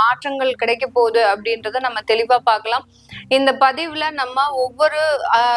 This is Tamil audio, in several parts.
மாற்றங்கள் கிடைக்க போகுது அப்படின்றத நம்ம தெளிவா பார்க்கலாம். இந்த பதிவுல நம்ம ஒவ்வொரு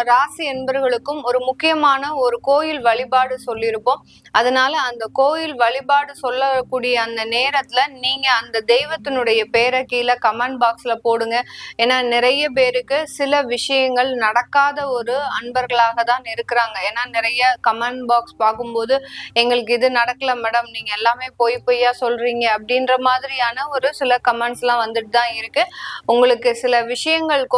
ராசி என்பர்களுக்கும் ஒரு முக்கியமான ஒரு கோயில் வழிபாடு சொல்லியிருப்போம். அதனால அந்த கோயில் வழிபாடு சொல்லக்கூடிய அந்த நேரத்துல நீங்க அந்த தெய்வத்தினுடைய பேரை கீழே கமெண்ட் பாக்ஸ்ல போடுங்க. ஏன்னா நிறைய பேருக்கு சில விஷயங்கள் நடக்காத ஒரு அன்பர்களாக தான் இருக்கிறாங்க. ஏன்னா நிறைய கமெண்ட் பாக்ஸ் பார்க்கும்போது எங்களுக்கு இது நடக்கல மேடம் நீங்க எல்லாமே பொய் பொய்யா சொல்றீங்க. அப்படின்ற மாதிரியான ஒரு சில கமெண்ட்ஸ் எல்லாம் வந்துட்டு தான் இருக்கு. உங்களுக்கு சில விஷயங்கள்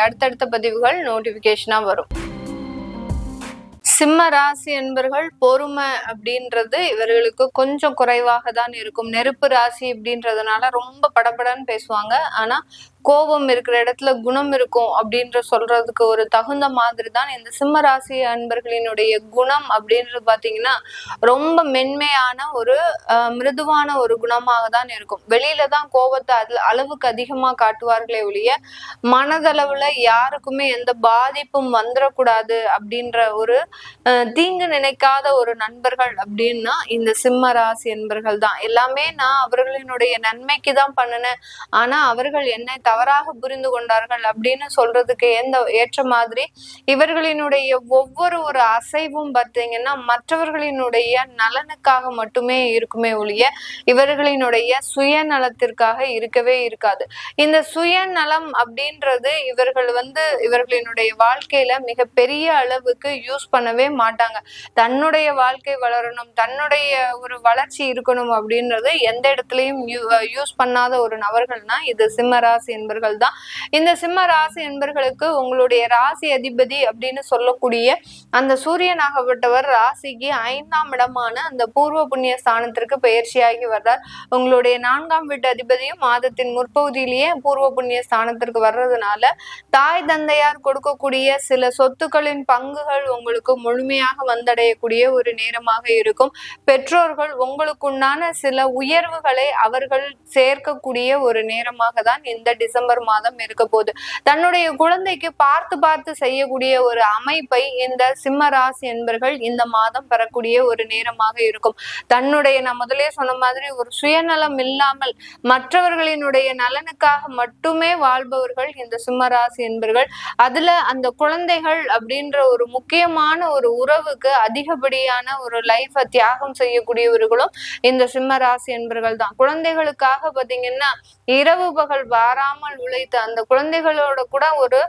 அடுத்தடுத்த பதிவுகள் நோட்டிபிகேஷனா வரும். சிம்ம ராசி என்பர்கள் பொறுமை அப்படின்றது இவர்களுக்கு கொஞ்சம் குறைவாக தான் இருக்கும். நெருப்பு ராசி அப்படின்றதுனால ரொம்ப படபடன்னு பேசுவாங்க. ஆனா கோபம் இருக்கிற இடத்துல குணம் இருக்கும் அப்படின்ற சொல்றதுக்கு ஒரு தகுந்த மாதிரி தான் இந்த சிம்ம ராசி அன்பர்களினுடைய குணம் அப்படின்றது பாத்தீங்கன்னா ரொம்ப மென்மையான ஒரு அஹ், மிருதுவான ஒரு குணமாக தான் இருக்கும். வெளியில தான் கோபத்தை அதுல அளவுக்கு அதிகமா காட்டுவார்களே ஒழிய மனதளவுல யாருக்குமே எந்த பாதிப்பும் வந்துடக்கூடாது அப்படின்ற ஒரு அஹ், தீங்கு நினைக்காத ஒரு நண்பர்கள் அப்படின்னா இந்த சிம்ம ராசி என்பர்கள் தான் எல்லாமே நான் அவர்களினுடைய நன்மைக்கு தான் பண்ணினேன். ஆனா அவர்கள் என்னை தவறாக புரிந்து கொண்டார்கள் அப்படின்னு சொல்றதுக்கு எந்த ஏற்ற மாதிரி இவர்களினுடைய ஒவ்வொரு ஒரு அசைவும் பார்த்தீங்கன்னா மற்றவர்களினுடைய நலனுக்காக மட்டுமே இருக்குமே ஒழிய இவர்களினுடைய சுயநலத்திற்காக இருக்கவே இருக்காது. இந்த சுயநலம் அப்படின்றது இவர்கள் வந்து இவர்களினுடைய வாழ்க்கையில மிக பெரிய அளவுக்கு யூஸ் பண்ணவே மாட்டாங்க. தன்னுடைய வாழ்க்கை வளரணும் தன்னுடைய ஒரு வளர்ச்சி இருக்கணும் அப்படின்றது எந்த இடத்துலயும் யூஸ் பண்ணாத ஒரு நபர்கள்னா இது சிம்மராசி என்பர்கள் தான் இந்த சிம்ம ராசி என்பர்களுக்கு உங்களுடைய ராசி அதிபதி அப்படின்னு சொல்லக்கூடிய அந்த சூரியனாகப்பட்டவர் ராசிக்கு ஐந்தாம் இடமான அந்த பூர்வ புண்ணிய ஸ்தானத்திற்கு பயிற்சியாகி வர்றார். உங்களுடைய நான்காம் வீட்டு அதிபதியும் மாதத்தின் முற்பகுதியிலேயே பூர்வ புண்ணிய ஸ்தானத்திற்கு வர்றதுனால தாய் தந்தையார் கொடுக்கக்கூடிய சில சொத்துக்களின் பங்குகள் உங்களுக்கு முழுமையாக வந்தடையக்கூடிய ஒரு நேரமாக இருக்கும். பெற்றோர்கள் உங்களுக்குண்டான சில உயர்வுகளை அவர்கள் சேர்க்கக்கூடிய ஒரு நேரமாக தான் இந்த டிசம்பர் மாதம் இருக்க போகுது. தன்னுடைய குழந்தைக்கு பார்த்து பார்த்து செய்யக்கூடிய ஒரு அமைப்பை இந்த சிம்ம ராசி என்பர்கள் இந்த மாதம் பெறக்கூடிய ஒரு நேரமாக இருக்கும். தன்னுடைய நான் முதலே சொன்ன மாதிரி ஒரு சுயநலம் இல்லாமல் மற்றவர்களினுடைய நலனுக்காக மட்டுமே வாழ்பவர்கள் இந்த சிம்ம ராசி என்பர்கள். அதுல அந்த குழந்தைகள் அப்படின்ற ஒரு முக்கியமான ஒரு உறவுக்கு அதிகப்படியான ஒரு லைஃபை தியாகம் செய்யக்கூடியவர்களும் இந்த சிம்ம ராசி என்பர்கள் தான். குழந்தைகளுக்காக பாத்தீங்கன்னா இரவு பகல் வாராம வாராமல் உழைத்து அந்த குழந்தைகளோட கூட ஒரு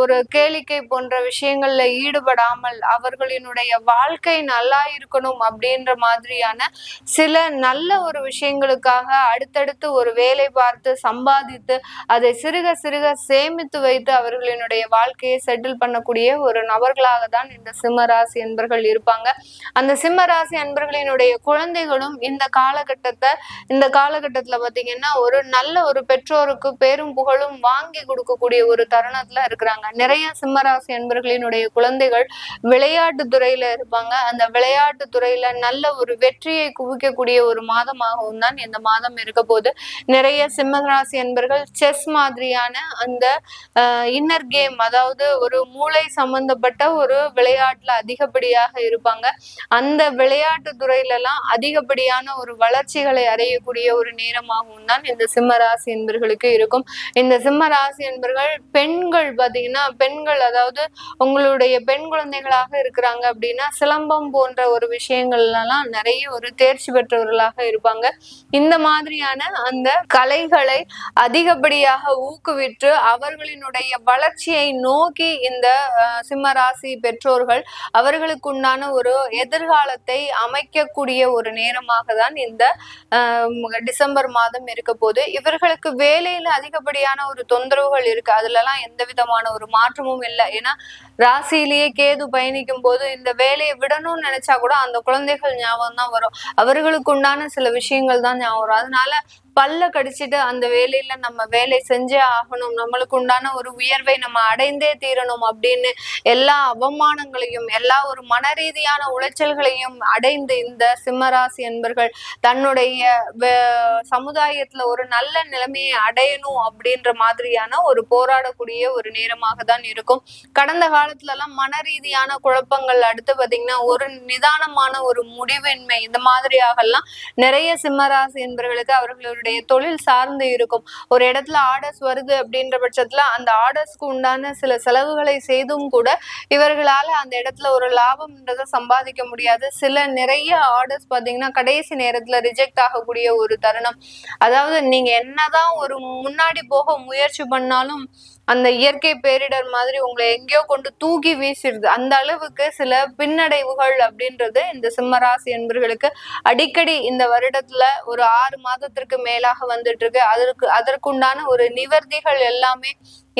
ஒரு கேளிக்கை போன்ற விஷயங்கள்ல ஈடுபடாமல் அவர்களினுடைய வாழ்க்கை நல்லா இருக்கணும் அப்படின்ற மாதிரியான சில நல்ல ஒரு விஷயங்களுக்காக அடுத்தடுத்து ஒரு வேலை பார்த்து சம்பாதித்து அதை சிறுக சிறுக சேமித்து வைத்து அவர்களினுடைய வாழ்க்கையை செட்டில் பண்ணக்கூடிய ஒரு நபர்களாக தான் இந்த சிம்மராசி என்பர்கள் இருப்பாங்க. அந்த சிம்மராசி அன்பர்களினுடைய குழந்தைகளும் இந்த காலகட்டத்தை இந்த காலகட்டத்துல பாத்தீங்கன்னா ஒரு நல்ல ஒரு பெற்றோருக்கு பேர் பேரும் புகழும் வாங்கி கொடுக்கக்கூடிய ஒரு தருணத்துல இருக்கிறாங்க. நிறைய சிம்மராசி என்பர்களினுடைய குழந்தைகள் விளையாட்டு துறையில இருப்பாங்க. அந்த விளையாட்டு துறையில நல்ல ஒரு வெற்றியை குவிக்கக்கூடிய ஒரு மாதமாகவும் தான் இந்த மாதம் இருக்க போது நிறைய சிம்மராசி என்பர்கள் செஸ் மாதிரியான அந்த இன்னர் கேம் அதாவது ஒரு மூளை சம்பந்தப்பட்ட ஒரு விளையாட்டுல அதிகப்படியாக இருப்பாங்க. அந்த விளையாட்டு துறையில எல்லாம் அதிகப்படியான ஒரு வளர்ச்சிகளை அடையக்கூடிய ஒரு நேரமாகவும் தான் இந்த சிம்மராசி என்பர்களுக்கு இருக்கும். இந்த சிம்ம ராசி என்பர்கள் பெண்கள் பார்த்தீங்கன்னா பெண்கள் அதாவது உங்களுடைய பெண் குழந்தைகளாக இருக்கிறாங்க அப்படின்னா சிலம்பம் போன்ற ஒரு விஷயங்கள்லாம் நிறைய ஒரு தேர்ச்சி பெற்றவர்களாக இருப்பாங்க. இந்த மாதிரியான அந்த கலைகளை அதிகப்படியாக ஊக்குவிட்டு அவர்களினுடைய வளர்ச்சியை நோக்கி இந்த சிம்ம ராசி பெற்றோர்கள் அவர்களுக்கு உண்டான ஒரு எதிர்காலத்தை அமைக்கக்கூடிய ஒரு நேரமாக தான் இந்த டிசம்பர் மாதம் இருக்க போது இவர்களுக்கு வேலையில அதிகப்படியான ஒரு தொந்தரவுகள் இருக்கு. அதுல எல்லாம் எந்த விதமான ஒரு மாற்றமும் இல்லை. ஏன்னா ராசியிலேயே கேது பயணிக்கும் போது இந்த வேலையை விடணும்னு நினைச்சா கூட அந்த குழந்தைகள் ஞாபகம் தான் வரும். அவர்களுக்கு உண்டான சில விஷயங்கள் தான் ஞாபகம் வரும். அதனால பல்ல கடிச்சிட்டு அந்த வேலையில நம்ம வேலை செஞ்சே ஆகணும். நம்மளுக்கு உண்டான ஒரு உயர்வை நம்ம அடைந்தே தீரணும் அப்படின்னு எல்லா அவமானங்களையும் எல்லா ஒரு மன ரீதியான உளைச்சல்களையும் அடைந்து இந்த சிம்மராசி என்பர்கள் தன்னுடைய சமுதாயத்துல ஒரு நல்ல நிலைமையை அடையணும் அப்படின்ற மாதிரியான ஒரு போராடக்கூடிய ஒரு நேரமாக தான் இருக்கும். கடந்த காலத்துல எல்லாம் மன ரீதியான குழப்பங்கள் அடுத்து பாத்தீங்கன்னா ஒரு நிதானமான ஒரு முடிவின்மை இந்த மாதிரியாக எல்லாம் நிறைய சிம்மராசி என்பர்களுக்கு அவர்களுடைய அவர்களுடைய தொழில் சார்ந்து இருக்கும். ஒரு இடத்துல ஆர்டர்ஸ் வருது அப்படின்ற பட்சத்துல அந்த ஆர்டர்ஸ்க்கு உண்டான சில செலவுகளை செய்தும் கூட இவர்களால அந்த இடத்துல ஒரு லாபம்ன்றதை சம்பாதிக்க முடியாது. சில நிறைய ஆர்டர்ஸ் பாத்தீங்கன்னா கடைசி நேரத்துல ரிஜெக்ட் ஆகக்கூடிய ஒரு தருணம். அதாவது நீங்க என்னதான் ஒரு முன்னாடி போக முயற்சி பண்ணாலும் அந்த இயற்கை பேரிடர் மாதிரி உங்களை எங்கேயோ கொண்டு தூக்கி வீசிடுது. அந்த அளவுக்கு சில பின்னடைவுகள் அப்படின்றது இந்த சிம்மராசி என்பர்களுக்கு அடிக்கடி இந்த வருடத்துல ஒரு ஆறு மாதத்திற்கு மேலாக வந்துட்டு இருக்கு. அதற்கு அதற்குண்டான ஒரு நிவர்த்திகள் எல்லாமே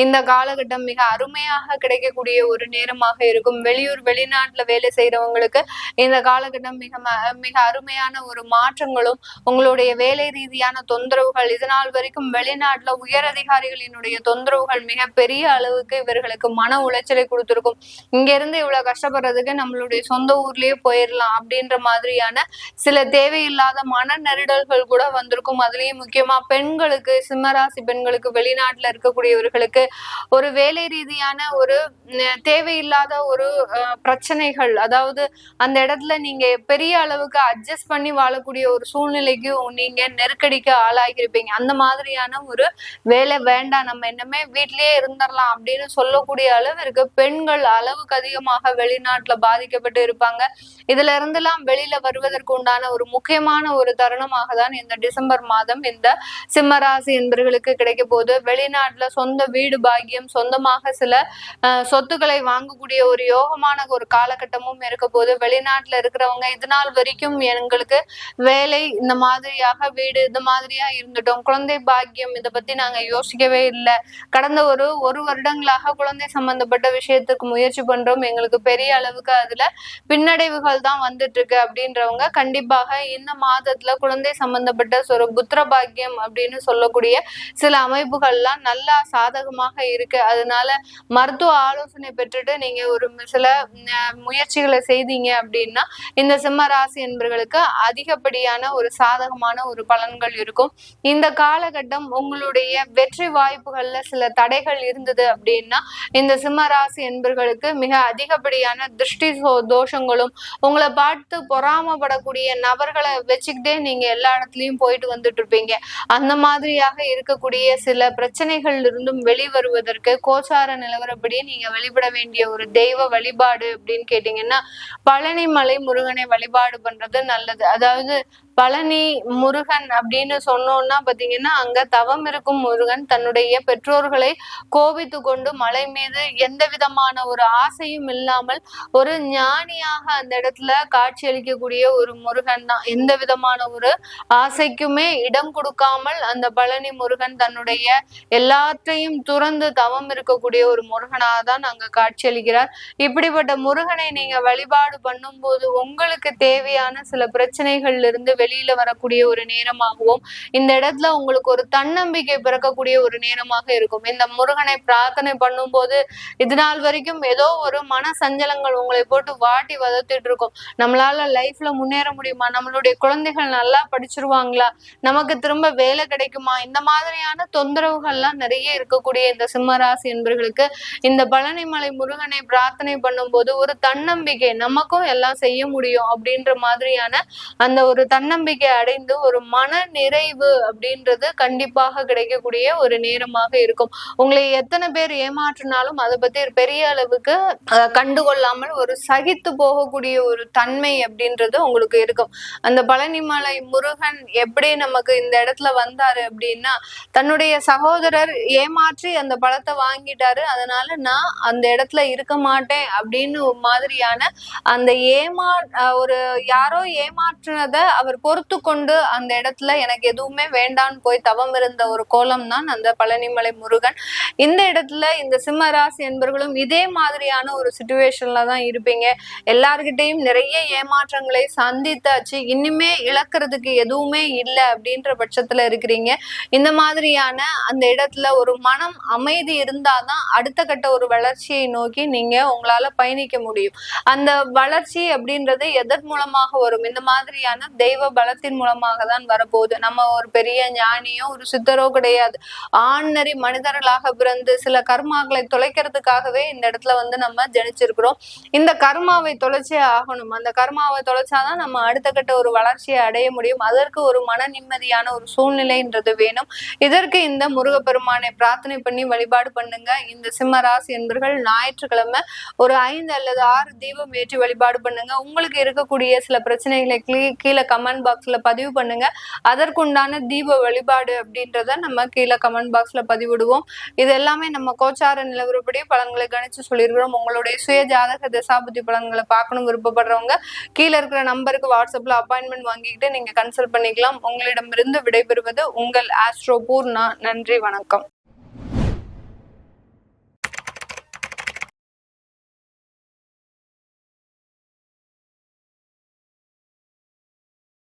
இந்த காலகட்டம் மிக அருமையாக கிடைக்கக்கூடிய ஒரு நேரமாக இருக்கும். வெளியூர் வெளிநாட்டுல வேலை செய்யறவங்களுக்கு இந்த காலகட்டம் மிக மிக அருமையான ஒரு மாற்றங்களும் உங்களுடைய வேலை ரீதியான தொந்தரவுகள் இதனால் வரைக்கும் வெளிநாட்டுல உயர் அதிகாரிகளினுடைய தொந்தரவுகள் மிக பெரிய அளவுக்கு இவர்களுக்கு மன உளைச்சலை கொடுத்துருக்கும். இங்க இருந்து இவ்வளவு கஷ்டப்படுறதுக்கு நம்மளுடைய சொந்த ஊர்லயே போயிடலாம் அப்படின்ற மாதிரியான சில தேவையில்லாத மன நெருடல்கள் கூட வந்திருக்கும். அதுலயும் முக்கியமா பெண்களுக்கு சிம்மராசி பெண்களுக்கு வெளிநாட்டுல இருக்கக்கூடியவர்களுக்கு ஒரு வேலை ரீதியான ஒரு தேவையில்லாத ஒரு பிரச்சனைகள். அதாவது அந்த இடத்துல நீங்க பெரிய அளவுக்கு அட்ஜஸ்ட் பண்ணி வாழக்கூடிய ஒரு சூழ்நிலைக்கு நீங்க நெருக்கடிக்கு ஆளாகிருப்பீங்க அந்த மாதிரியான ஒரு வேலை வேண்டாம். நம்ம என்னமே வீட்லயே இருந்துடலாம் அப்படின்னு சொல்லக்கூடிய அளவிற்கு பெண்கள் அளவுக்கு அதிகமாக வெளிநாட்டுல பாதிக்கப்பட்டு இருப்பாங்க. இதுல இருந்தெல்லாம் வெளியில வருவதற்கு உண்டான ஒரு முக்கியமான ஒரு தருணமாக தான் இந்த டிசம்பர் மாதம் இந்த சிம்மராசி என்பர்களுக்கு கிடைக்க போது வெளிநாட்டுல சொந்த வீடு வீடு பாக்கியம் சொந்தமாக சில சொத்துக்களை வாங்கக்கூடிய ஒரு யோகமான ஒரு காலகட்டமும் இருக்க போது வெளிநாட்டுல இருக்கிறவங்க இது நாள் வரைக்கும் எங்களுக்கு வேலை இந்த மாதிரியாக வீடு இந்த மாதிரியா இருந்துட்டோம். குழந்தை பாக்கியம் இதை பத்தி நாங்க யோசிக்கவே இல்லை. கடந்த ஒரு ஒரு வருடங்களாக குழந்தை சம்பந்தப்பட்ட விஷயத்துக்கு முயற்சி பண்றோம். எங்களுக்கு பெரிய அளவுக்கு அதுல பின்னடைவுகள் தான் வந்துட்டு இருக்கு அப்படின்றவங்க கண்டிப்பாக இந்த மாதத்துல குழந்தை சம்பந்தப்பட்ட ஒரு புத்திர பாக்கியம் அப்படின்னு சொல்லக்கூடிய சில அமைப்புகள்லாம் நல்லா சாதகமா அதிகமாக இருக்கு. அதனால மருத்துவ ஆலோசனை பெற்றுட்டு நீங்க ஒரு சில முயற்சிகளை செய்தீங்க அப்படின்னா இந்த சிம்ம ராசி என்பர்களுக்கு அதிகப்படியான ஒரு சாதகமான ஒரு பலன்கள் இருக்கும். இந்த காலகட்டம் உங்களுடைய வெற்றி வாய்ப்புகள்ல சில தடைகள் இருந்தது அப்படின்னா இந்த சிம்ம ராசி என்பர்களுக்கு மிக அதிகப்படியான திருஷ்டி தோஷங்களும் உங்களை பார்த்து பொறாமப்படக்கூடிய நபர்களை வச்சுக்கிட்டே நீங்க எல்லா இடத்துலயும் போயிட்டு வந்துட்டு இருப்பீங்க. அந்த மாதிரியாக இருக்கக்கூடிய சில பிரச்சனைகள் இருந்தும் வெளி வருவதற்கு கோச்சார நிலவரப்படி நீங்க வழிபட வேண்டிய ஒரு தெய்வ வழிபாடு அப்படின்னு கேட்டீங்கன்னா பழனி மலை முருகனை வழிபாடு பண்றது நல்லது. அதாவது பழனி முருகன் அப்படின்னு சொன்னோம்னா பாத்தீங்கன்னா அங்க தவம் இருக்கும் முருகன் தன்னுடைய பெற்றோர்களை கோபித்து கொண்டு மலை மீது எந்த விதமான ஒரு ஆசையும் இல்லாமல் ஒரு ஞானியாக அந்த இடத்துல காட்சி அளிக்கக்கூடிய ஒரு முருகன் தான். எந்த விதமான ஒரு ஆசைக்குமே இடம் கொடுக்காமல் அந்த பழனி முருகன் தன்னுடைய எல்லாத்தையும் துறந்து தவம் இருக்கக்கூடிய ஒரு முருகனாக தான் அங்க காட்சி அளிக்கிறார் இப்படிப்பட்ட முருகனை நீங்க வழிபாடு பண்ணும்போது உங்களுக்கு தேவையான சில பிரச்சனைகள்ல இருந்து வெளியில வரக்கூடிய ஒரு நேரமாகவும் இந்த இடத்துல உங்களுக்கு ஒரு தன்னம்பிக்கை பிறக்கக்கூடிய ஒரு நேரமாக இருக்கும். இந்த முருகனை பிரார்த்தனை பண்ணும்போது இது நாள் வரைக்கும் ஏதோ ஒரு மன சஞ்சலங்கள் உங்களை போட்டு வாட்டி வதத்திட்டு இருக்கும். நம்மளால லைஃப்ல முன்னேற முடியுமா? நம்மளுடைய குழந்தைகள் நல்லா படிச்சிருவாங்களா? நமக்கு திரும்ப வேலை கிடைக்குமா? இந்த மாதிரியான தொந்தரவுகள்லாம் நிறைய இருக்கக்கூடிய இந்த சிம்மராசி என்பர்களுக்கு இந்த பழனிமலை முருகனை பிரார்த்தனை பண்ணும்போது ஒரு தன்னம்பிக்கை நமக்கும் எல்லாம் செய்ய முடியும் அப்படின்ற மாதிரியான அந்த ஒரு தன்ன தன்னம்பிக்கை அடைந்து ஒரு மன நிறைவு அப்படின்றது கண்டிப்பாக கிடைக்கக்கூடிய ஒரு நேரமாக இருக்கும். உங்களை எத்தனை பேர் ஏமாற்றினாலும் அதை பத்தி பெரிய அளவுக்கு கண்டுகொள்ளாமல் ஒரு சகித்து போகக்கூடிய ஒரு தன்மை அப்படின்றது உங்களுக்கு இருக்கும். அந்த பழனிமலை முருகன் எப்படி நமக்கு இந்த இடத்துல வந்தாரு அப்படின்னா தன்னுடைய சகோதரர் ஏமாற்றி அந்த பழத்தை வாங்கிட்டாரு. அதனால நான் அந்த இடத்துல இருக்க மாட்டேன் அப்படின்னு மாதிரியான அந்த ஏமா ஒரு யாரோ ஏமாற்றினதை அவர் பொறுத்து கொண்டு அந்த இடத்துல எனக்கு எதுவுமே வேண்டான்னு போய் தவம் இருந்த ஒரு கோலம் தான் அந்த பழனிமலை முருகன். இந்த இடத்துல இந்த சிம்மராசி என்பர்களும் இதே மாதிரியான ஒரு சுச்சுவேஷன்ல தான் இருப்பீங்க. எல்லார்கிட்டையும் நிறைய ஏமாற்றங்களை சந்தித்தாச்சு. இனிமே இழக்கிறதுக்கு எதுவுமே இல்லை அப்படின்ற பட்சத்துல இருக்கிறீங்க. இந்த மாதிரியான அந்த இடத்துல ஒரு மனம் அமைதி இருந்தாதான் அடுத்த கட்ட ஒரு வளர்ச்சியை நோக்கி நீங்க உங்களால பயணிக்க முடியும். அந்த வளர்ச்சி அப்படின்றது எதன் மூலமாக வரும்? இந்த மாதிரியான தெய்வ பலத்தின் மூலமாக தான் வரப்போகுது. நம்ம ஒரு பெரிய ஞானியோ ஒரு சித்தரோ கிடையாது. ஆண்நறி மனிதர்களாக பிறந்து சில கர்மாக்களை தொலைக்கிறதுக்காகவே இந்த இடத்துல வந்து நம்ம ஜனிச்சிருக்கிறோம். இந்த கர்மாவை தொலைச்சே ஆகணும். அந்த கர்மாவை தொலைச்சாதான் நம்ம அடுத்த கட்ட ஒரு வளர்ச்சியை அடைய முடியும். அதற்கு ஒரு மன நிம்மதியான ஒரு சூழ்நிலைன்றது வேணும். இதற்கு இந்த முருகப்பெருமானை பிரார்த்தனை பண்ணி வழிபாடு பண்ணுங்க. இந்த சிம்மராசி என்பர்கள் ஞாயிற்றுக்கிழமை ஒரு ஐந்து அல்லது ஆறு தீபம் ஏற்றி வழிபாடு பண்ணுங்க. உங்களுக்கு இருக்கக்கூடிய சில பிரச்சனைகளை கீழே கமெண்ட் பாக்ஸ்ல பதிவு பண்ணுங்க. அதற்குண்டான தீப வழிபாடு அப்படின்றத நம்ம கீழே கமெண்ட் பாக்ஸ்ல பதிவிடுவோம். இது எல்லாமே நம்ம கோச்சார நிலவரப்படி பலன்களை கணிச்சு சொல்லியிருக்கிறோம். உங்களுடைய சுய ஜாதக தசாபுத்தி பலன்களை பார்க்கணும் விருப்பப்படுறவங்க கீழே இருக்கிற நம்பருக்கு வாட்ஸ்அப்ல அப்பாயின்மெண்ட் வாங்கிக்கிட்டு நீங்க கன்சல்ட் பண்ணிக்கலாம். உங்களிடமிருந்து விடைபெறுவது உங்கள் ஆஸ்ட்ரோ பூர்ணா நன்றி வணக்கம்.